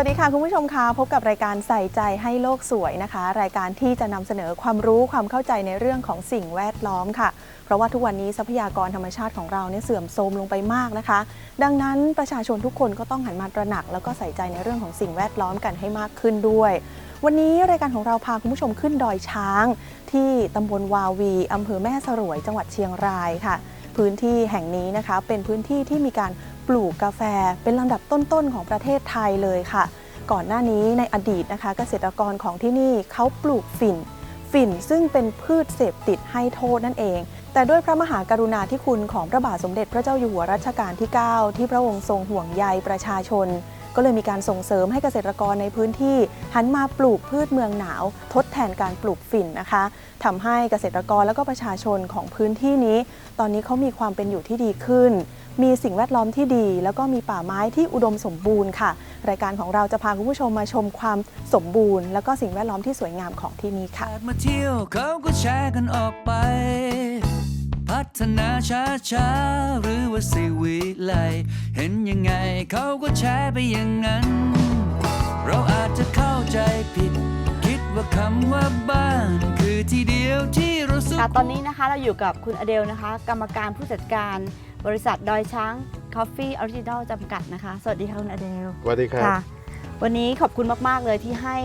วัสดีค่ะคุณผู้ชมคะพบกับรายการใส่ใจให้โลกสวยนะคะ รายการที่จะนำเสนอความรู้ความเข้าใจในเรื่องของสิ่งแวดล้อมค่ะ เพราะว่าทุกวันนี้ทรัพยากรธรรมชาติของเราเนี่ยเสื่อมโทรมลงไปมากนะคะ ดังนั้นประชาชนทุกคนก็ต้องหันมาตระหนัก แล้วก็ใส่ใจในเรื่องของสิ่งแวดล้อมกันให้มากขึ้นด้วย วันนี้รายการของเราพาคุณผู้ชมขึ้นดอยช้าง ที่ตำบลวาวีอำเภอแม่สรวยจังหวัดเชียงรายค่ะ พื้นที่แห่งนี้นะคะเป็นพื้นที่ที่มีการ ปลูกกาแฟเป็นลำดับต้นๆของประเทศไทยเลยค่ะ ก่อนหน้านี้ในอดีตนะคะเกษตรกรของที่นี่เขาปลูกฝิ่น ฝิ่นซึ่งเป็นพืชเสพติดให้โทษนั่นเอง แต่ด้วยพระมหากรุณาธิคุณของพระบาทสมเด็จพระเจ้าอยู่หัวรัชกาลที่ 9 ที่พระองค์ทรงห่วงใยประชาชน ก็เลยมีการส่งเสริมให้เกษตรกรในพื้นที่ หันมาปลูกพืชเมืองหนาว ทดแทนการปลูกฝิ่นนะคะทำให้เกษตรกรและก็ประชาชนของพื้นที่นี้ ตอนนี้เขามีความเป็นอยู่ที่ดีขึ้น มีสิ่งแวดล้อมที่ดี แล้วก็มีป่าไม้ที่อุดมสมบูรณ์ค่ะ รายการของเราจะพาคุณผู้ชมมาชมความสมบูรณ์ แล้วก็สิ่งแวดล้อมที่สวยงามของที่นี่ค่ะ มาเที่ยวเขาก็แชร์กันออกไป พัฒนาช้าช้าๆหรือว่าสิวิไลเห็นยังไงเขาก็แชร์ไปอย่างนั้น เราอาจจะเข้าใจผิด คิดว่าคำว่าบ้านคือที่เดียวที่เราสุข ค่ะตอนนี้นะคะเราอยู่กับคุณอเดลนะคะ กรรมการผู้จัดการ บริษัทดอยช้าง Coffee Original จำกัดนะคะ สวัสดีค่ะคุณอเดลสวัสดีครับค่ะ วันนี้ขอบคุณมาก ๆ เลยที่ให้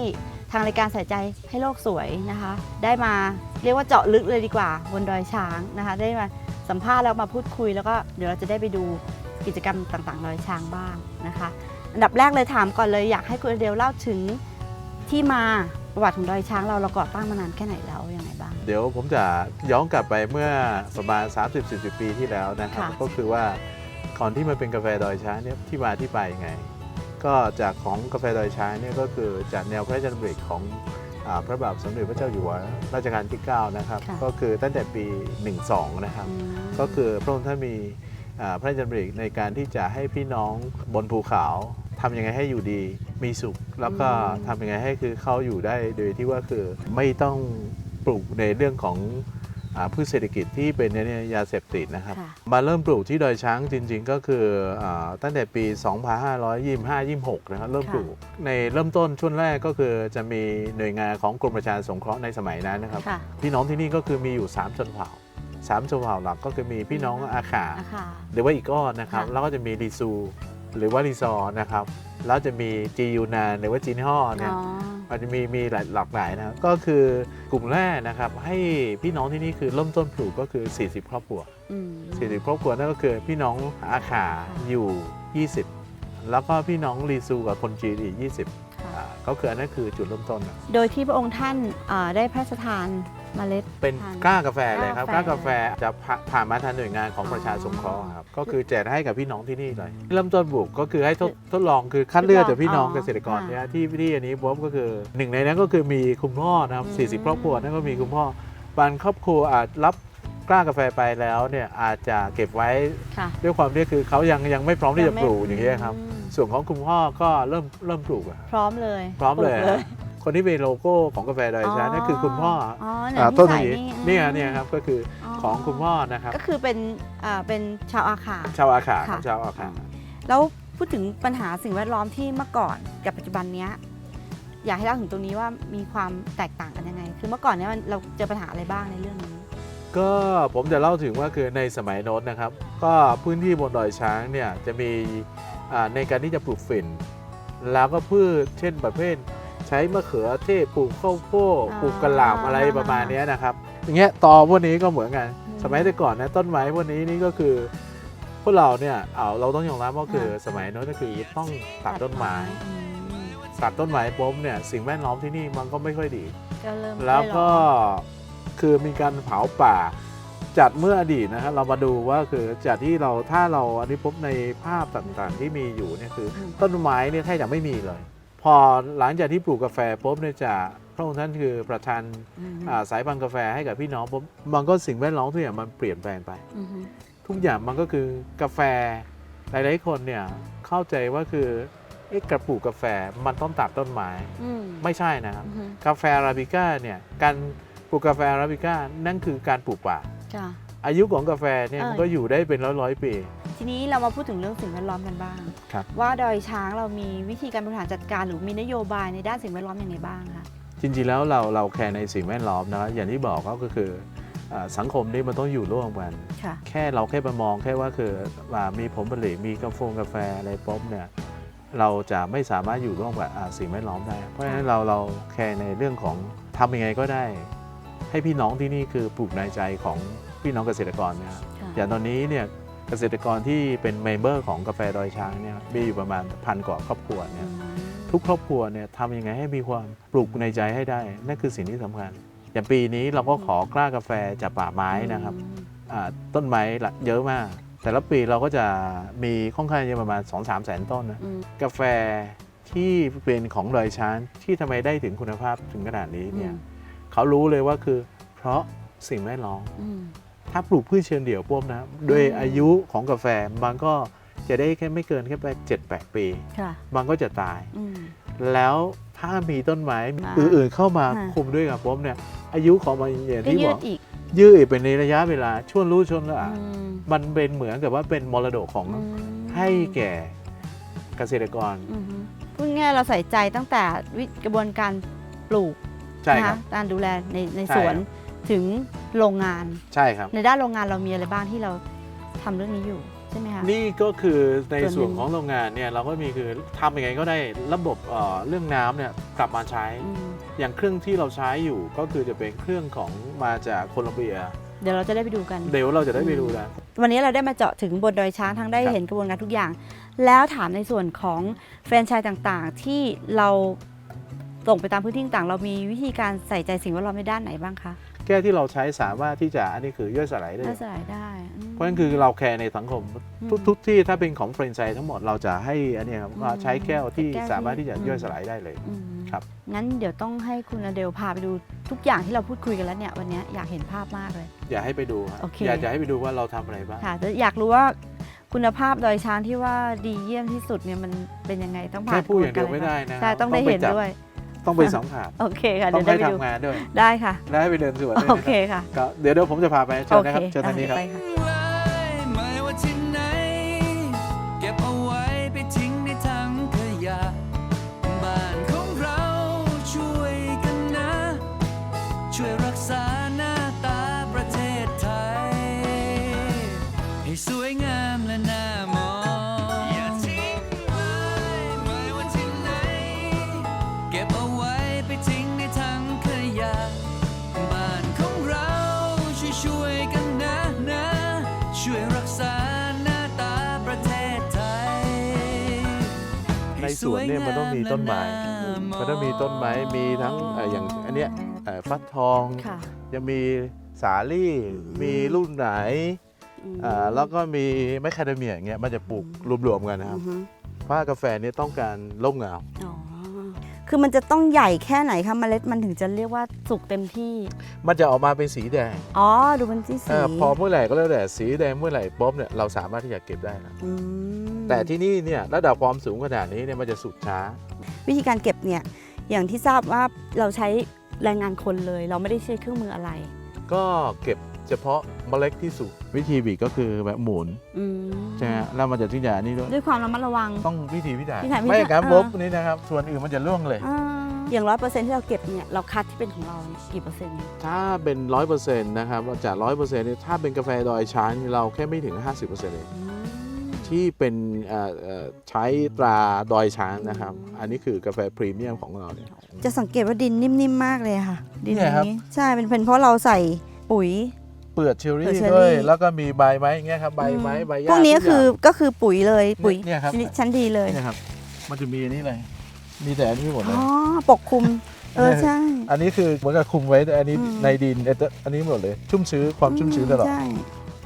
ทางรายการใส่ใจให้โลกสวยนะคะ ได้มาเรียกว่าเจาะลึกเลยดีกว่าบนดอยช้างนะคะ ได้มาสัมภาษณ์แล้วมาพูดคุย แล้วก็เดี๋ยวเราจะได้ไปดูกิจกรรมต่างๆดอยช้างบ้างนะคะ อันดับแรกเลยถามก่อนเลยอยากให้คุณอเดลเล่าถึงที่มา ประวัติของดอยช้างเราเราก่อตั้งมานานแค่ไหนแล้วยังไงบ้าง เดี๋ยวผมจะย้อนกลับไปเมื่อประมาณ 30-40 ปีที่แล้วนะครับ ค่ะ ก็คือว่าก่อนที่มันเป็นกาแฟดอยช้างเนี่ยที่มาที่ไปยังไง ก็จากของกาแฟดอยช้างเนี่ยก็คือจากแนวพระราชดำริของอาพระบาทสมเด็จพระเจ้าอยู่หัวรัชกาลที่ 9 นะครับ ค่ะ ก็คือตั้งแต่ปี 12 นะครับ อืม ก็คือพระองค์ท่านมีอ่าพระราชดำริในการที่จะให้พี่น้องบนภูเขา ทำยังไงให้อยู่ดีมีสุข แล้วก็ทำยังไงให้คือเขาอยู่ได้โดยที่ว่าคือไม่ต้องปลูกในเรื่องของอาพืชเศรษฐกิจที่เป็นเนี่ยยาเสพติดนะครับค่ะมาเริ่มปลูกที่ดอยช้างจริง ๆ ก็คืออาตั้งแต่ปี 2525-26 นะครับเริ่มค่ะปลูกในเริ่มต้นช่วงแรกก็คือจะมีหน่วยงานของกรมประชาสงเคราะห์ในสมัยนั้นนะครับค่ะพี่น้องที่นี่ก็คือมีอยู่ 3 ชนเผ่าสามชนเผ่าหลักก็คือมีพี่น้องอาขาอาคาหรือว่าอีกอ้อนนะครับค่ะแล้วก็จะมีรีซู หรือว่ารีซอร์นะครับแล้วจะมีจียูนานหรือว่าจีนฮ่อเนี่ยอ๋อมันจะมีมีหลายหลากหลายนะครับก็คือกลุ่มแรกนะครับให้พี่น้องที่นี่คือเริ่มต้นปลูกก็คือ 40 ครอบครัวอืม40 ครอบครัวนั่นก็คือพี่น้องอาขาอยู่ 20 แล้วก็พี่น้องรีซูกับคนจีนอีก 20ค่ะอ่าก็คืออันนั้นคือจุดเริ่มต้นนะโดยที่พระองค์ท่านอ่าได้พระราชทาน เมล็ดเป็นทานกล้ากาแฟเลยครับกกล้าล้ากากาแฟ แฟจะผ่าผ่านมาทางหน่วยงานของอ๋อประชาสงเคราะห์ครับก็คือแจกให้กับพี่น้องที่นี่เลยเริ่มต้นปลูกก็คือให้ทดทดลองคือคัดเลือกจากพี่น้องอ๋อเกษตรกรค่ะเนี่ยที่ที่อันนี้ผมก็คือหนึ่งในนั้นก็คือมีคุณพ่อนะครับอืม 40 ครอบครัวนั่นก็มีคุณพ่อบางครอบครัวอาจรับกล้ากาแฟไปแล้วเนี่ยอาจจะเก็บไว้ค่ะด้วยความที่คือเขายังยังไม่พร้อมที่จะปลูกอย่างเงี้ยครับอืมส่วนของคุณพ่อก็เริ่มเริ่มปลูกอะพร้อมเลยพร้อมเลยปก คนที่เป็นโลโก้ของกาแฟดอยช้างนั่นคือคุณพ่ออ๋อเนี่ยอ่าที่ต้นใส่นี้นี่เนี่ยเนี่ยครับก็คืออของคุณพ่อนะครับก็คือเป็นอ่าเป็นชาวอาขาชาวอาขาค่ะชาวอาขาแล้วพูดถึงปัญหาสิ่งแวดล้อมที่เมื่อก่อนกับปัจจุบันเนี้ยอยากให้เล่าถึงตรงนี้ว่ามีความแตกต่างกันยังไง คือเมื่อก่อนเนี้ยมันเราเจอปัญหาอะไรบ้างในเรื่องนี้ ก็ผมจะเล่าถึงว่าคือในสมัยโน้นนะครับ ก็พื้นที่บนดอยช้างเนี่ยจะมีอ่าในการที่จะปลูกฝิ่นแล้วก็พืชเช่นประเภท ใช้มะเขือเทศปลูกข้าวโพดอ่าปลูกกระหล่ำอะไรประมาณเนี้ยนะครับอย่างเงี้ยตอพวกนี้ก็เหมือนกันอืมสมัยแต่ก่อนนะต้นไม้พวกนี้นี่ก็คือพวกเราเนี่ยเอาเราต้องยอมรับว่าคือสมัยโน้นก็คือต้องตัดต้นไม้อืมตัดต้นไม้ปุ๊บเนี่ยสิ่งแวดล้อมที่นี่มันก็ไม่ค่อยดีก็เริ่มแล้วก็ได้ลคือมีการเผาป่าจัดเมื่ออดีตนะฮะเรามาดูว่าคือจากที่เราถ้าเราอันนี้พบในภาพต่างๆที่มีอยู่เนี่ยคืออมต้นไม้เนี่ยแทบจะไม่มีเลย พอหลังจากที่ปลูกกาแฟปุ๊บเนี่ยจะพระองค์ท่านคือประทานอืมอ่าสายพันธุ์กาแฟให้กับพี่น้องปุ๊บมันก็สิ่งแวดล้อมทุกอย่างมันเปลี่ยนแปลงไปอืมทุกอย่างมันก็คือกาแฟหลายๆคนเนี่ยเข้าใจว่าคือเอ๊ะกระปลูกกาแฟมันต้องตัดต้นไม้อืมไม่ใช่นะครับอืมกาแฟอาราบิก้าเนี่ยการปลูกกาแฟอาราบิก้านั่นคือการปลูกป่าจ้ะ อายุของกาแฟเนี่ยเออ มันก็อยู่ได้เป็นร้อยร้อยๆปี ทีนี้เรามาพูดถึงเรื่องสิ่งแวดล้อมกันบ้าง ครับ ว่าดอยช้างเรามีวิธีการบริหารจัดการหรือมีนโยบายในด้านสิ่งแวดล้อมยังไงบ้างคะ จริงๆแล้วเราเราแคร์ในสิ่งแวดล้อมนะครับอย่างที่บอกก็คืออ่าสังคมนี่มันต้องอยู่ร่วมกัน ค่ะ แค่เราแค่ไปมองแค่ว่าคือว่ามีผลผลิตมีกาแฟกาแฟอะไรป๊บเนี่ยเราจะไม่สามารถอยู่ร่วมกับอ่าสิ่งแวดล้อมได้ เพราะฉะนั้นเราเราแคร์ในเรื่องของทำยังไงก็ได้ ให้พี่น้องที่นี่คือปลูกในใจของ พี่น้องเกษตรกรนะครับค่ะอย่างตอนนี้เนี่ยเกษตรกรที่เป็นเมมเบอร์ของกาแฟดอยช้างเนี่ยมีอยู่ประมาณพันกว่าครอบครัวเนี่ยอืมทุกครอบครัวเนี่ยทำยังไงให้มีความปลูกในใจให้ได้ นั่นคือสิ่งที่สำคัญ อย่างปีนี้เราก็ขอกล้ากาแฟจากป่าไม้นะครับอ่าต้นไม้ละเยอะมาก แต่ละปีเราก็จะมีค่อนข้างจะประมาณ 2-3แสนต้นนะอืมกาแฟที่เป็นของดอยช้างที่ทำไมได้ถึงคุณภาพถึงขนาดนี้เนี่ยเขารู้เลยว่าคือเพราะสิ่งแวดล้อมอืม ถ้าปลูกพืชเชิญเดี่ยวปุ๊บนะด้วยอายุของกาแฟมันก็จะได้แค่ไม่เกินแค่ไปเจ็ดแปดปีค่ะมันก็จะตายอืมแล้วถ้ามีต้นไม้อ่าอื่นๆเข้ามาอ่าคุมด้วยกับผมเนี่ย อายุของมันอย่างก็ที่ยืบอดกอีกยืดเป็นในระยะเวลาช่วงรู้ช่วงละอืมมันเป็นเหมือนกับว่าเป็นมรดกของอืมให้แก่เกษตรกรอืมพูดง่ายๆเราใส่ใจตั้งแต่วิกระบวนการปลูกใช่ครับนะคะการดูแลในในใช่สวนครับ ถึงโรงงาน ใช่ครับ ในด้านโรงงานเรามีอะไรบ้างที่เราทำเรื่องนี้อยู่ใช่ไหมคะ นี่ก็คือในส่ส่ววนนหนึ่งของโรงงานเนี่ยเราก็มีคือทำยังไงก็ได้ระบบเอ่อเรื่องน้ำเนี่ยกลับมาใช้ อืม อย่างเครื่องที่เราใช้อยู่ก็คือจะเป็นเครื่องของมาจากโคลอมเบีย เดี๋ยวเราจะได้ไปดูกัน เดี๋ยวเราจะได้ไปดูนะ วันนี้เราได้มาเจาะถึงบนดอยช้างทั้งได้ครับ เห็นกระบวนการทุกอย่าง แล้วถามในส่วนของแฟรนไชส์ต่างๆ ที่เรา ส่งไปตามพื้นที่ต่างๆเรามีวิธีการใส่ใจสิ่งแวดล้อมในด้านไหนบ้างคะแก้วที่เราใช้สามารถที่จะอันนี้คือย่อยสลายได้ น่าสลายได้อืม เพราะฉะนั้นคือเราแคร์ในสังคมอืมทุกทุกที่ถ้าเป็นของเฟรนไชส์ทั้งหมดเราจะให้อันเนี้ยครับอืมว่าใช้แก้วที่แก้วที่สามารถที่จะอืม ย่อยสลายได้เลย อืมครับ งั้นเดี๋ยวต้องให้คุณอเดลพาไปดูทุกอย่างที่เราพูดคุยกันแล้วเนี่ยวันนี้อยากเห็นภาพมากเลย อยากให้ไปดูครับโอเค อยากจะให้ไปดูว่าเราทำอะไรบ้าง ค่ะแต่อยากรู้ว่าคุณภาพดอยช้างที่ว่าดีเยี่ยมที่สุดเนี่ยมันเป็นยังไงต้องผ่าแค่นพูดอย่างเดียวกระบไม่วนกได้รนะใช่ต้องได้ปเห็นจับด้วย ต้องไปสัมผัสโอเคค่ะต้เดี๋อยวงได้ไปไปดูทำงานด้วย ได้ค่ะ และให้ไปเดินสวนด้วยโอนะเคค่ะ ครับเดี๋ยวเดี๋ยวผมจะพาไปเชิญนะครับโอเชิญทางนี้ครับ ไปค่ะไม่ว่าที่ไหน เก็บเอาไว้ไปทิ้งในถังขยะ บ้านของเราช่วยกันนะ ช่วยรักษาหน้า สวนเนี่ยมันต้องมีต้นไม้มันต้องมีต้นไม้มีทั้งเอ่ออย่างอันเนี้ยเอ่อฟักทองค่ะจะมีสาลี่มีรุ่นไหนอืมอ่าแล้วก็มีแมคคาเดเมียอย่างเงี้ยมันจะปลูกรวมๆกันนะครับอือฮึเพราะว่ากาแฟเนี่ยต้องการร่มเงาอ๋อคือมันจะต้องใหญ่แค่ไหนคะเมล็ดมันถึงจะเรียกว่าสุกเต็มที่ มันจะออกมาเป็นสีแดง อ๋อ ดูมันที่สีเออพอเมื่อไหร่ก็แล้วแต่สีแดงเมื่อไหร่ป๊อบเนี่ยเราสามารถที่จะเก็บได้นะม แต่ที่นี่เนี่ยระดับความสูงขนาดนี้เนี่ยมันจะสุดช้า วิธีการเก็บเนี่ยอย่างที่ทราบว่าเราใช้แรงงานคนเลย เราไม่ได้ใช้เครื่องมืออะไร ก็เก็บเฉพาะเมล็ดที่สุกวิธีบีบก็คือแบบหมุนอืมใช่ไหมแล้วมันจะที่จะนี่ด้วยด้วยความระมัดระวัง ต้องวิธีพิถันพิถันพิถันไม่อย่างนั้นอ่าปุ๊บนี่นะครับ ส่วนอื่นมันจะล่วงเลย อ่าอย่างร้อยเปอร์เซ็นที่เราเก็บเนี่ยเราคัดที่เป็นของเราเนี่ยกี่เปอร์เซ็นต์ถ้าเป็นร้อยเปอร์เซ็นต์นะครับจากร้อยเปอร์เซ็นต์เนี่ยถ้าเป็นกาแฟดอยช้างเราแค่ไม่ถึง 50%เองอืม ทที่เป็นเอ่อเอ่อใช้ตราดอยช้างนะครับ อันนี้คือกาแฟพรีเมียมของเราเนี่ย จะสังเกตว่าดินนิ่มๆมากเลยค่ะ ดินเนี่ยครับนี้ใช่เป็นเป็นเพราะเราใส่ปุ๋ยเปลือกเชอเปลืรี่อกเชอรี่ด้วยแล้วก็มีใบไม้อย่างเงี้ยครับใบไม้ใบหญ้าพวกนี้ทุคืออย่างก็คือปุ๋ยเลยปุ๋ยเนี่ยครับชนิดชั้นดีเลยเนี่ยครับ มันจะมีอันนี้เลยมีแต่อันนี้หมดเลยอ๋อปกคลุมเออใช่ อันนี้คือเหมือนกับคุมไว้แต่อันนี้อืมในดินเอ่ออันนี้หมดเลย ชุ่มชื้นความชุ่มชื้นตลอดใช่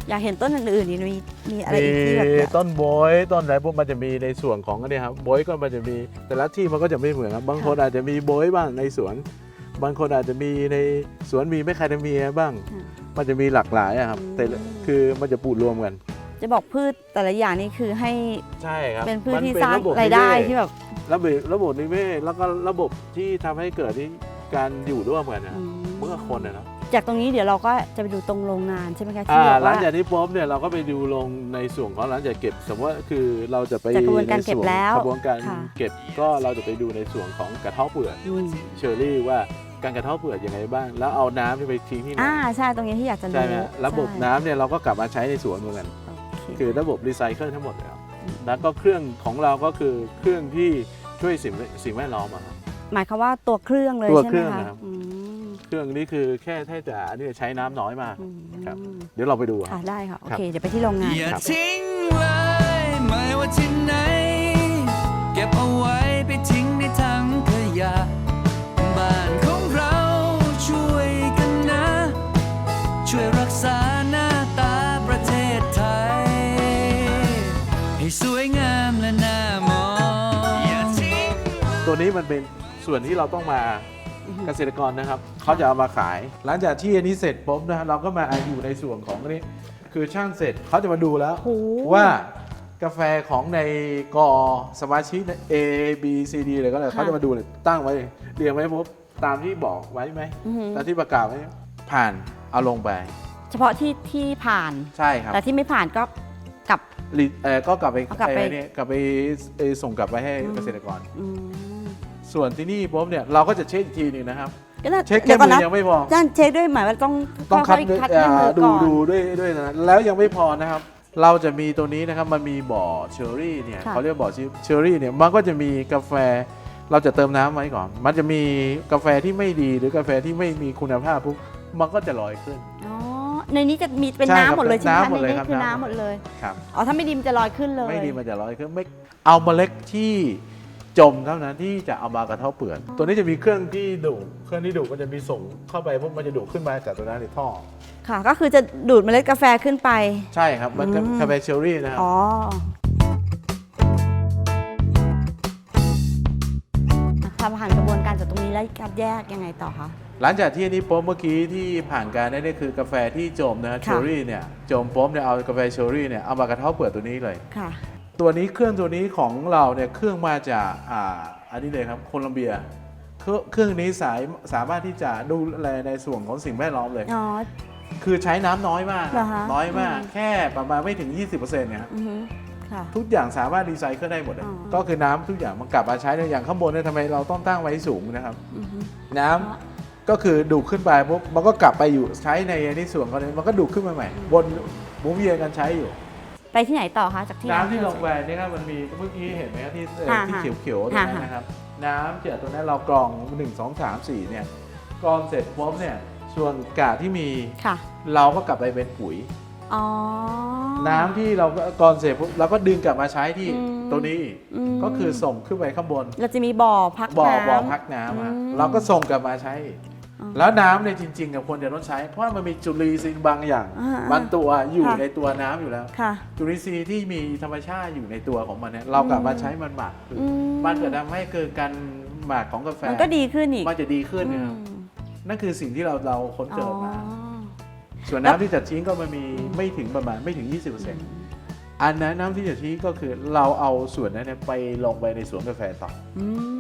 อยากเห็นต้นอื่นๆนี่มีมีอะไรมีอีกที่แบบแบบต้นโบยต้นอะไรพวกมันจะมีในส่วนของอันนี้ครับโบยก็มันจะมีแต่ละที่มันก็จะไม่เหมือนครับบางคนอาจจะมีโบยบ้างในสวน บางคนอาจจะมีในสวนมีแมคคาเดเมียบ้างมันจะมีหลากหลายอะครับแต่ละคือมันจะปลูกรวมกัน จะบอกพืชแต่ละอย่างนี่คือให้ใช่ครับเป็นพืชมัที่ป็สร้างะบบรายได้นิเวศที่แบบระบบระบบนิเวศแล้วก็ระบบที่ทำให้เกิดที่การอยู่ร่วมกันนะอืม เมื่อคนนะเนาะ จากตรงนี้เดี๋ยวเราก็จะไปดูตรงโรงงานใช่ไหมคะอ่าที่บอกหลัว่างจากที่ป๊บเนี่ยเราก็ไปดูลงในส่วนของหลังจากเก็บ สมมติว่าคือเราจะไปจากกระบวนการในเก็บส่แล้วกระบวนการค่ะ เก็บก็เราจะไปดูในส่วนของกระเทาะเปลือกอืมเชอร์รี่ว่าการกระเทาะเปลือกยังไงบ้าง แล้วเอาน้ำที่ไปทิ้งที่ไหนอ่าใช่ตรงนี้ที่อยากจะรู้ใช่ไหมระบบใช่น้ำเนี่ยเราก็กลับมาใช้ในสวนเหมือนกันโอเคคือระบบรีไซเคิลทั้งหมดเลยครับแล้วก็เครื่องของเราก็คือเครื่องที่ช่วยสิ่งสิ่งแวดล้อมอะครับ หมายความว่าตัวเครื่องเลยตัวใช่เคไหรื่มองคะนะครับ อืม เครื่องนี้คือแค่แค่จะอันนี้ใช้น้ำน้อยมากอืมครับ เดี๋ยวเราไปดูอะค่ะได้ค่ะ โอครับเค เดี๋ยวไปที่โรงงาน อย่าครับทิ้งเลยไม่ว่าที่ไหน เก็บเอาไว้ไปทิ้งในถังขยะ บ้านของเราช่วยกันนะ ช่วยรักษาหน้าตาประเทศไทย ให้สวยงามและน่ามองอย่าทิ้งตัวนี้มันเป็นส่วนที่เราต้องมา เกษตรกรนะครับเขาจะเอามาขาย หลังจากที่อันนี้เสร็จปุ๊บนะเราก็มาอยู่ในส่วนของอันนี้ คือช่างเสร็จเขาจะมาดูแล้วโอ้โหว่ากาแฟของในกอสมาชิกใน A B C D เลยก็เลยเขาจะมาดูเลยตั้งไว้เรียงไว้ปุ๊บตามที่บอกไว้ไหมอือหือตามที่ประกาศไว้ผ่านเอาลงไป เฉพาะที่ที่ผ่านใช่ครับแต่ที่ไม่ผ่านก็กลับรีเอ่อก็กลับไปเอากลับไปเอ่อเนี่ยกลับไปเอ่อส่งกลับไปให้อืมเกษตรกรอืม ส่วนที่นี่ปุ๊บเนี่ยเราก็จะเช็คอีกทีหนึงนะครับ ก็น่าเช็คเดี๋แค่ยวก่อนมืนะอยังไม่พอจ้านเช็คด้วยหมายว่าต้องต้องคัดค่ยๆคัดเอ่ด้วยมืออดูก่อน ดูด้วยด้วยนะแล้วยังไม่พอนะครับ เราจะมีตัวนี้นะครับมันมีบ่อเชอร์รี่เนี่ยค่ะ เขาเรียกบ่อเชอร์รี่เนี่ยมันก็จะมีกาแฟ เราจะเติมน้ำไว้ก่อน มันจะมีกาแฟที่ไม่ดีหรือกาแฟที่ไม่มีคุณภาพปุ๊บมันก็จะลอยขึ้น อ๋อในนี้จะมีเป็นใช่ครับน้ำหมดเลยใช่ไหมน้ำคะหมดในเลยนี้ครับคือน้ำน้ำหมดเลยครับ อ๋อถ้าไม่ดีมันจะลอยขึ้นเลย ไม่ดีมันจะลอยขึ้นไม่เอาเมล็ดที่ จมเท่านั้นที่จะเอามากระเทาะเปลือกตัวนี้จะมีเครื่องที่ดูดเครื่องที่ดูดมันจะมีส่งเข้าไปปุ๊บมันจะดูดขึ้นมาจากตัวนั้นในท่อ ค่ะ ก็คือจะดูดเมล็ดกาแฟขึ้นไป ใช่ครับ มันก็อืมกาแฟเชอร์รี่นะครับ อ๋อทำผ่านกระบวนการจากตรงนี้แล้วคัดแยกยังไงต่อคะ หลังจากที่อันนี้ป๊บเมื่อกี้ที่ผ่านการได้นี่คือกาแฟที่จมนะฮะค่ะเชอร์รี่เนี่ยจมป๊บเนี่ยเอากาแฟเชอร์รี่เนี่ยเอามากระเทาะเปลือกตัวนี้เลย ค่ะ ตัวนี้เครื่องตัวนี้ของเราเนี่ยเครื่องมาจากอ่าอันนี้เลยครับโคลัมเบียเครื่องเครื่องนี้สายสามารถที่จะดูแลในส่วนของสิ่งแวดล้อมเลย อ๋อ คือใช้น้ำน้อยมาก เหรอคะน้อยมาก อืม แค่ประมาณไม่ถึง 20%เนี่ยครับอือฮึค่ะ ทุกอย่างสามารถรีไซเคิลได้หมดเลย อ๋อ ก็คือน้ำทุกอย่างมันกลับมาใช้ได้อย่างข้างบนเนี่ยทำไมเราต้องตั้งไว้สูงนะครับ อือฮึ น้ำก็คือดูดขึ้นไปปุ๊บมันก็กลับไปอยู่ใช้ในในส่วนของนี้มันก็ดูดขึ้นมาใหม่วนหมุนเวียนกันใช้อยู่ ไปที่ไหนต่อคะจากที่น้ำที่ลเรางไปเนี่ยครับมันมีเมื่อกี้เห็นไหมครับที่เอ่อค่ะที่ค่ะเขียวๆตรงนั้นค่ะ นะครับ น้ำจากตรงนั้นเรากรอง1 2 3 4เนี่ยกรองเสร็จปุ๊บเนี่ยส่วนกากที่มีค่ะเราก็กลับไปเป็นปุ๋ย อ๋อ น้ำที่เรากรองเสร็จปุ๊บเราก็ดึงกลับมาใช้ที่อืม ตัวนี้อีกมก็คือส่งขึ้นไปข้างบน เราจะมีบ่อพักบ่อน้ำ บ่อพักน้ำอะอืม เราก็ส่งกลับมาใช้อีกอ๋อ แล้วน้ำเนี่ยจริงๆกับควรจะต้องใช้ เพราะว่ามันมีจุลินทรีย์บางอย่างอ่าๆบางตัวอยู่ค่ะในตัวน้ำอยู่แล้วค่ะจุลินทรีย์ที่มีธรรมชาติอยู่ในตัวของมันเนี่ยเรากลับมาใช้มันหมักอืมมันจะทำให้เกิดการหมักของกาแฟมันก็ดีขึ้นอีกมันจะดีขึ้นนะครับอืมนั่นคือสิ่งที่เราเราค้นอ๋เกิดมาอส่วนน้ำที่จัดทิ้งก็มันมีไม่ถึงประมาณไม่ถึง 20%อันนั้นน้ำที่จัดทิ้งก็คือเราเอาส่วนนั้นเนยไปลงไปในสวนกาแฟต่ออืม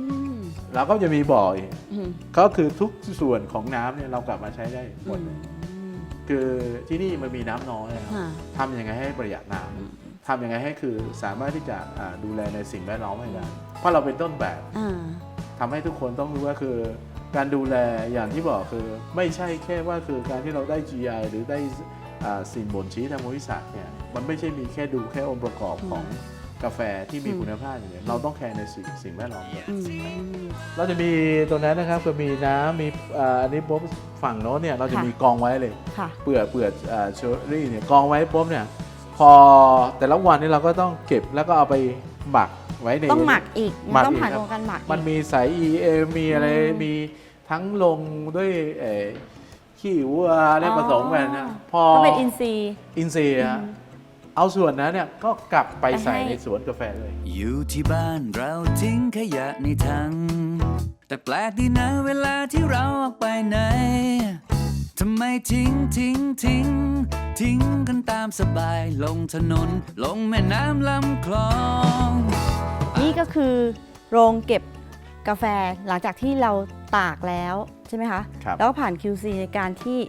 เราก็จะมีบ่ออีกอืมก็คือทุกส่วนของน้ำเนี่ยเรากลับมาใช้ได้หมดเลยอืมคือที่นี่มันมีน้ำน้อยนะครับค่ะทำยังไงให้ประหยัดน้ำทำยังไงให้คือสามารถที่จะอ่าดูแลในสิ่งแวดล้อมให้ได้เพราะเราเป็นต้นแบบอ่าทำให้ทุกคนต้องรู้ว่าคือ การดูแลอย่างที่บอกคือ ไม่ใช่แค่ว่าคือการที่เราได้ GI หรือได้อ่าสิ่งบ่นชี้ทางวิสัชเนี่ยมันไม่ใช่มีแค่ดูแค่องค์ประกอบของ กาแฟที่มีอืมคุณภาพอย่างเดียวเราต้องแคร์ในสิ่งสิ่งแวดล้อมด้วยอืมเราจะมีตรงนั้นนะครับก็มีน้ำมีอ่าอันนี้ปุ๊บฝั่งโน้นเนี่ยเราจะค่ะ มีกองไว้เลย ค่ะ เปลือกเปลือกเชอรี่เนี่ยกองไว้ปุ๊บเนี่ย พอแต่ละวันนี่เราก็ต้องเก็บแล้วก็เอาไปหมักไว้ใน ต้องหมักอีกหมักต้องอีกผ่านครับกระบวนการหมักมันอีกมีสาย EA มีอะไรอืมมีทั้งลงด้วยเอ่อขี้วัวอะไรผสมกันนะพอก็เป็นอินทรีย์ อินทรีย์อะอืม เอาส่วนนั้นเนี่ยก็กลับไปไปใส่ให้ในสวนกาแฟเลย อยู่ที่บ้านเราทิ้งขยะในถัง แต่แปลกดีนะเวลาที่เราออกไปไหนทำไมทิ้งทิ้งทิ้ง ทิ้งกันตามสบายลงถนน ลงแม่น้ำลำคลอง นี่ก็คือโรงเก็บกาแฟหลังจากที่เราตากแล้วใช่ไหมคะ ครับ แล้วก็ผ่าน QC ในการที่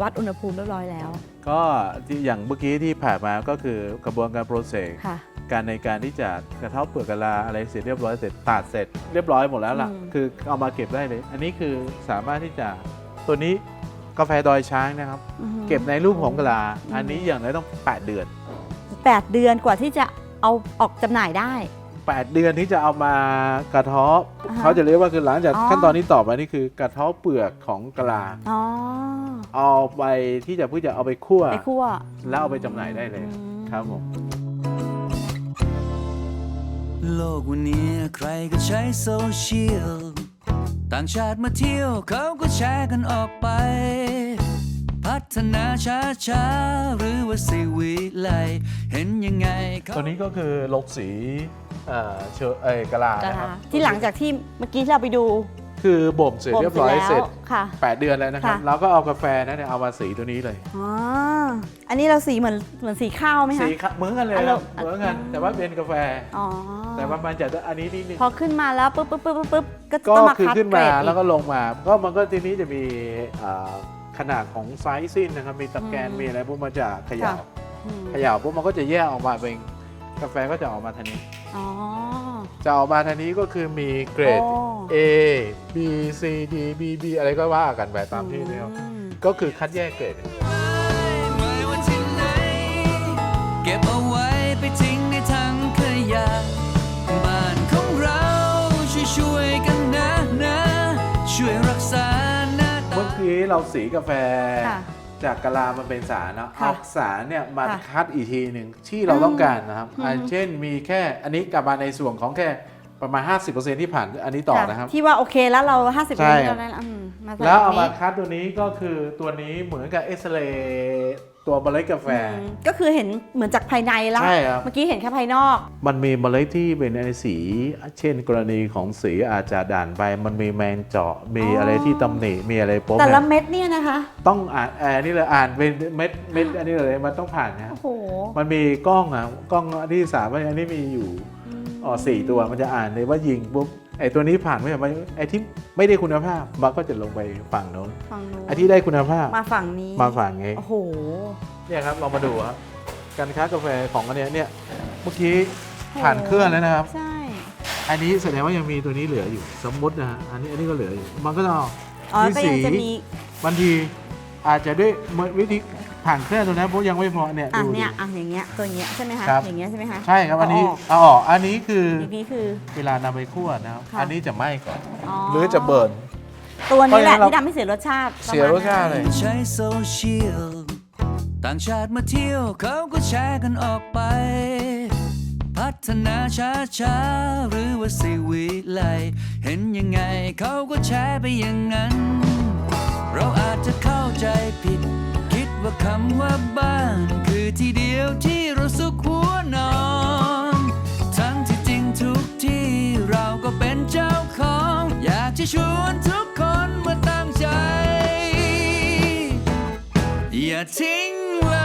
วัดอุณหภูมิเรียบร้อยแล้ว ก็ที่อย่างเมื่อกี้ที่ผ่านมาก็คือกระบวนการโปรเซสค่ะ การในการที่จะกระเทาะเปลือกกะลาอะไรเสร็จเรียบร้อยเสร็จตัดเสร็จเรียบร้อยหมดแล้วล่ะ อืม คือเอามาเก็บได้เลย อันนี้คือสามารถที่จะตัวนี้กาแฟดอยช้างนะครับ อือฮึ เก็บในรูปของกะลา อืม อันนี้อย่างน้อยต้อง 8 เดือน แปดเดือนกว่าที่จะเอาออกจำหน่ายได้ 8 เดือนที่จะเอามากระเทาะอ่าฮะเขาจะเรียกว่าคือหลังจากอ๋อ ขั้นตอนนี้ต่อไปนี่คือกระเทาะเปลือกของกะลา อ๋อเอาไปที่จะเพื่อจะเอาไปคั่ว ไปคั่วแล้วเอาไปจำหน่ายได้เลยอืมครับผม โลกวันนี้ใครก็ใช้โซเชียล ต่างชาติมาเที่ยวเขาก็แชร์กันออกไป พัฒนาช้าช้าๆหรือว่าสิวิไลเห็นยังไงเขา ตัวนี้ก็คือลกสี เอ่อเชอเอยกะลานะนะครัคะบที่หลังจากที่เมื่อกี้ที่เราไปดูคือบ่มเสร็จเรียบร้อยบ่มเสร็จแล้วค่ะ 8 เดือนแล้วนะครับ ค่ะเราก็เอากาแฟนั้นเนี่ยเอามาสีตัวนี้เลย อ๋ออันนี้เราสีเหมือนเหมือนสีข้าวไหมคะสีค่ะเหมือนกันเลยอารครัมบณ์ เหมือนกันอืมแต่ว่าเป็นกาแฟ อ๋อแต่ว่ามันจะอันนี้นิดนึง พอขึ้นมาแล้วปุ๊บปุ๊บปุ๊บปุ๊บปุ๊บก็ก็ต้องมาคือคัดขึ้นเกรมาดอีแล้วก็ลงมา ก็มันก็ทีนี้จะมีอ่าขนาดของไซซิ่นนะครับ มีตะแกรงมีอะไรพวกมันจะเขย่าอืมเขย่าปุ๊บมันก็จะแยกออกมาเป็น กาแฟก็จะออกมาทางนี้ อ๋อ จะออกมาทางนี้ก็คือมีเกรด โอ้ A B C D B B อะไรก็ว่ากันไปตามที่นี่ครับอืมก็คือคัดแยกเกรด ไม่ว่าที่ไหน เก็บเอาไว้ไปทิ้งในถังขยะ บ้านของเราช่วยช่วยๆกันนะนะ ช่วยรักษาหน้าตา เมื่อกี้เราสีกาแฟ ค่ะ จากกะลามันเป็นสารเนาะค่ะเอาสารเนี่ยมาค่ะคัดอีกทีหนึ่งที่เราต้องการนะครับอืมอันเช่นมีแค่อันนี้กลับมาในส่วนของแค่ประมาณ 50%ที่ผ่านอันนี้ต่อค่ะนะครับ ที่ว่าโอเคแล้วเรา 50ใช่เท่านั้นอืมมาใส่แล้วเอามาตรงนี้คัดตัวนี้ก็คือตัวนี้เหมือนกับเอ็กซเรย์ ตัวเมล็ดกาแฟอืมก็คือเห็นเหมือนจากภายในแล้ว ใช่ครับ เมื่อกี้เห็นแค่ภายนอก มันมีเมล็ดที่เป็นในสี เช่นกรณีของสีอาจจะด่านไป มันมีแมงเจาะ มีอ๋อออะไรที่ตำหนิ มีอะไรปุ๊บแต่ละเนี่ยเม็ดเนี่ยนะคะ ต้องอ่านแอนนี่เลยอ่านเป็นเม็ดเม็ดอันนี้เลยมันต้องผ่านนะโอ้โห มันมีกล้องอะกล้องที่สามอันนี้มีอยู่อ๋อสี่ตัวมันจะอ่านเลยว่ายิงปุ๊บ ไอ้ตัวนี้ผ่านไม่ผ่านไอ้ที่ไม่ได้คุณภาพมันก็จะลงไปฝั่งโน้นฝั่งนู้นไอ้ที่ได้คุณภาพมาฝั่งนี้มาฝั่งนี้โอ้โหเนี่ยครับเรามาดูครับการค้ากาแฟของอันเนี้ยเนี่ยเมื่อกี้ผ่านเครื่องแล้วนะครับ ใช่ อันนี้แสดงว่ายังมีตัวนี้เหลืออยู่สมมุตินะฮะอันนี้อันนี้ก็เหลืออยู่มันก็ต้องเอาอ๋อที่ก็สียังจะมีบางทีอาจจะด้วยวิธี ผ่านเครื่องตัวนั้นเพราะยังไม่พอเนี่ยอะดูเนี่ยดิอะอย่างเงี้ยตัวเงี้ยใช่ไหมคะครับ อย่างเงี้ยใช่ไหมคะใช่ครับอันนี้เอาออกเอาออกอันนี้คืออย่างนี้คือ เวลานำไปคั่วนะครับค่ะ อันนี้จะไหม้ก่อนอ๋อหรือจะเบิร์น ตัวนี้แหละเพราะฉะนั้นเรา ที่ทำให้เสียรสชาติเสียรสชาติเลย ใช้โซเชียลต่างชาติมาเที่ยวเขาก็แชร์กันออกไป พัฒนาช้าช้าๆหรือว่าสิวิไลเห็นยังไงเขาก็แชร์ไปอย่างนั้น เราอาจจะเข้าใจผิดคิด ว่าคำว่าบ้าน คือที่เดียวที่เราสุขหัวนอน ทั้งที่จริงทุกที่เราก็เป็นเจ้าของ อยากจะชวนทุกคนมาตั้งใจ อย่าทิ้งเล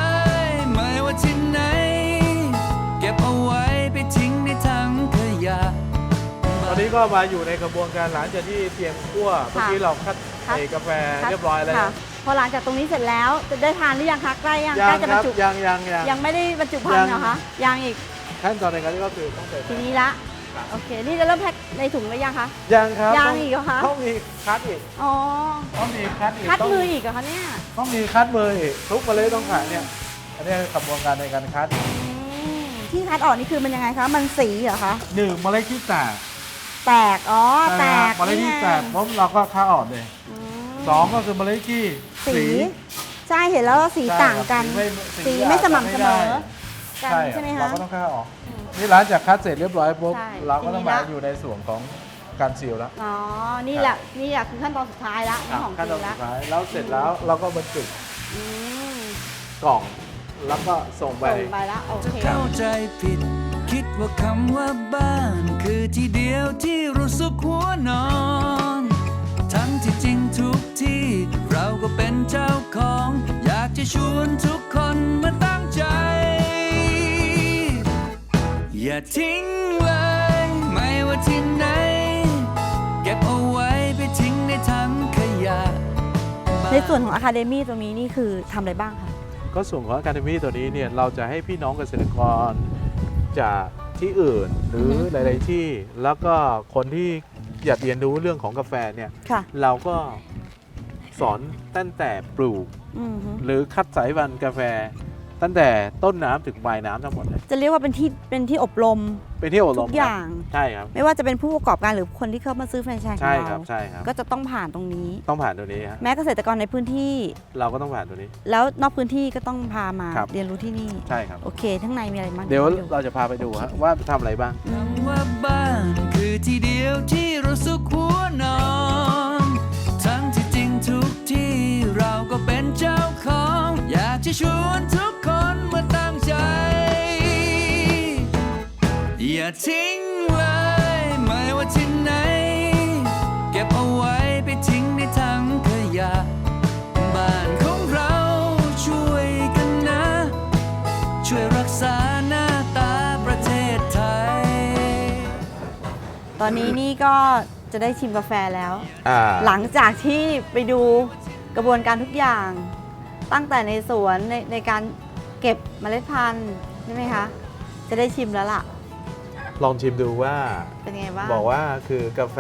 ยไม่ว่าที่ไหน เก็บเอาไว้ไปทิ้งในถังขยะ ตอนนี้ก็มาอยู่ในกระบวนการหลังจากที่เตรียมคั่วเมื่อกี้เราคัดคัดไอ้กาแฟคัดเรียบร้อยแล้ว ค่ะ พอหลังจากตรงนี้เสร็จแล้วจะได้ทานหรือยังคะใกล้ยังยัใกล้งจะคบรรัรบจุยังยังยังยังไม่ได้บรรจุภัณฑ์เหรอคะยังอีกขั้นตอนในการก็คือต้องไปทีนี้ละโอเค นี่จะเริ่มแพ็คในถุงหรือยังคะ ยังครับยังต้อีกเหรอคะต้องมีคัดอีก อ๋อ ต้องมีคัดอีก คัดต้องมืออีกเหรอคะเนี่ย ต้องมีคัดมืออีกทุกเมล็ดต้องขายเนี่ย อันนี้คือกระบวนการในการคัดอืมที่คัดออกนี่คือมันยังไงคะ มันสีเหรอคะหนึ่งเมล็ดที่แตก แตก อ๋อ แตก เมล็ดที่แตกนี่ไงปุ๊บเราก็คัดออกเลยอืม สองก็คือเมล็ดที่สี ใช่เห็นแล้วว่าสีใช่ต่างกัน ครับสีไม่สม่ำเสมอใช่กันใช่ใช่ไหมเราคะ ก็ต้องคัดออก นี่หลังจากคัดเสร็จเรียบร้อยปุ๊บใช่เราก็ต้องทีนี้มาละ อยู่ในส่วนของการซีลแล้วอ๋อ นี่แหละนี่แหละคือขั้นตอนสุดท้ายละนี่ของจขั้นตริอนงสุละดท้ายแล้วเสร็จแล้วเราก็บรรจุอืมกล่องแล้วก็ส่งไป ส่งไปละโอจะเค เข้าใจผิด คิดว่าคำว่าบ้าน คือที่เดียวที่รู้สึกหัวนอน ทั้งที่จริงทุกที่ เราก็เป็นเจ้าของ อยากจะชวนทุกคนมาตั้งใจ อย่าทิ้งเลย ไม่ว่าที่ไหน เก็บเอาไว้ไปทิ้งในถังขยะ ในส่วนของ Academy ตรงนี้นี่คือทำอะไรบ้างคะ ก็ส่วนของ Academy ตัวนี้เนี่ยเราจะให้พี่น้องเกษตรกรจากที่อื่นหรืออฮึหลาย ๆ ที่ แล้วก็คนที่ อยากเรียนรู้เรื่องของกาแฟเนี่ยค่ะ เราก็สอนตั้งแต่ปลูก อือฮึหรือคัดสายพันธุ์กาแฟ ตั้งแต่ต้นน้ำถึงปลายน้ำทั้งหมดเลยจะเรียกว่าเป็นที่เป็นที่อบรมเป็นที่อบรทุมกคอรับย่าง ใช่ครับ ไม่ว่าจะเป็นผู้ประกอบการหรือคนที่เข้ามาซื้อแฟรนไชส์ขอใช่งครับเราใช่ครับ ก็จะต้องผ่านตรงนี้ ต้องผ่านตัวนี้ฮะแม้เกษตรกรในพื้นที่ เราก็ต้องผ่านตัวนี้ แล้วนอกพื้นที่ก็ต้องพามาครับ เรียนรู้ที่นี่ ใช่ครับ โอเคข้างในมีอะไรบ้างเดี๋ยวให้เราจะพาไปดูฮะว่าทำอะไรบ้าง อืมคำว่าบ้านคือ ที่เดียวที่เราสุขหัวนอน ทั้งที่จริงทุกที่เราก็เป็นเจ้าของ อยากจะชวนทุกคนมาตั้งใจ อย่าทิ้งเลย อนนี้นี่ก็จะได้ชิมกาแฟแล้ว อ่าหลังจากที่ไปดูกระบวนการทุกอย่าง ตั้งแต่ในสวนในในการเก็บเมล็ดพันธุ์ใช่ไหมคะ จะได้ชิมแล้วล่ะ ลองชิมดูว่า เป็นไงบ้างบอกว่าคือกาแฟ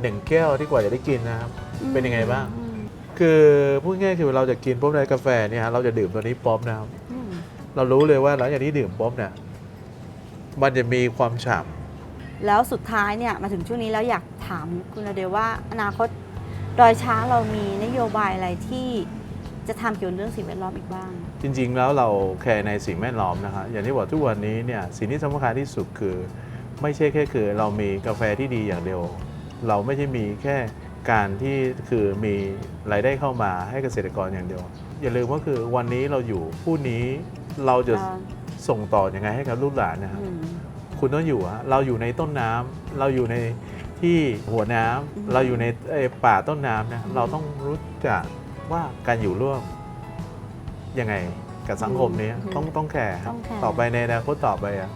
หนึ่งแก้วที่กว่าจะได้กินนะครับ อืมเป็นยังไงบ้าง อืมคือพูดง่ายๆคือเราจะกินปุ๊บในกาแฟเนี่ยฮะเราจะดื่มตัวนี้ป๊อปนะครับ อืมเรารู้เลยว่าหลังจากที่ดื่มป๊อปเนี่ยมันจะมีความฉ่ แล้วสุดท้ายเนี่ยมาถึงช่วงนี้แล้วอยากถามคุณอเดลว่าอนาคตดอยช้างเรามีนโยบายอะไรที่จะทำเกี่ยวกับเรื่องสิ่งแวดล้อมอีกบ้างำจริงๆแล้วเราแคร์ในสิ่งแวดล้อมนะครับอย่างที่บอกทุกวันนี้เนี่ยสิ่งที่สำคัญที่สุดคือ ไม่ใช่แค่คือเรามีกาแฟที่ดีอย่างเดียว เราไม่ใช่มีแค่การที่คือมีรายได้เข้ามาให้เกษตรกรอย่างเดียว อย่าลืมว่าคือวันนี้เราอยู่ผู้นี้เราจะเราส่งต่ออยังไงให้กับลูกหลานนะครับอืม คุณต้องอยู่ฮะเราอยู่ในต้นน้ำเราอยู่ในที่หัวน้ำอืมเราอยู่ในเอ่อป่าต้นน้ำนะอืมเราต้องรู้จักว่าการอยู่ร่วมยังไงกับสังคมนี้ต้องต้องแคร์ครับต้องแคร์ต่อไปในอนาคตต่อไปอะ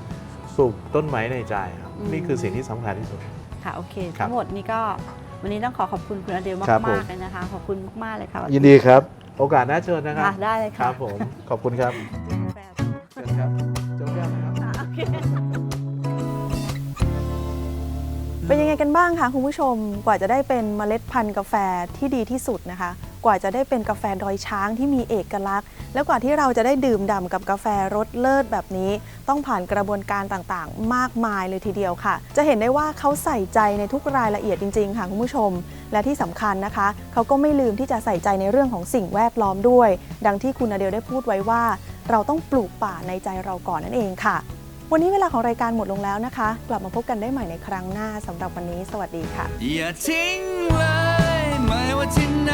ปลูกต้นไม้ในใจครับอืมนี่คือสิ่งที่สำคัญที่สุดค่ะโอเคครับทั้งหมดนี้ก็วันนี้ต้องขอขอบคุณคุณอเดลครับผมมากๆเลยนะคะขอบคุณมากๆเลยค่ะยินดีครับ โอกาสหน้าเชิญนะครับค่ะได้เลยคค่ะรับผมขอบคุณครับกาแฟเชิญครับเจ้าแก้วนะครับค่ะโอเค เป็นยังไงกันบ้างคะคุณผู้ชมกว่าจะได้เป็นเมล็ดพันธุ์กาแฟที่ดีที่สุดนะคะ กว่าจะได้เป็นกาแฟดอยช้างที่มีเอกลักษณ์ แล้วกว่าที่เราจะได้ดื่มด่ำกับกาแฟรสเลิศแบบนี้ ต้องผ่านกระบวนการต่างๆ มากมายเลยทีเดียวค่ะ จะเห็นได้ว่าเขาใส่ใจในทุกรายละเอียดจริง ๆ ค่ะคุณผู้ชม และที่สำคัญนะคะเขาก็ไม่ลืมที่จะใส่ใจในเรื่องของสิ่งแวดล้อมด้วย ดังที่คุณอเดลได้พูดไว้ว่า เราต้องปลูกป่าในใจเราก่อนนั่นเองค่ะ วันนี้เวลาของรายการหมดลงแล้วนะคะ กลับมาพบกันได้ใหม่ในครั้งหน้าสำหรับวันนี้ สวัสดีค่ะ อย่าทิ้งเลยไม่ว่าที่ไหน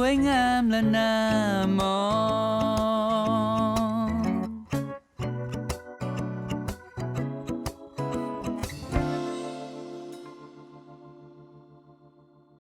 วยงามและน่ามอง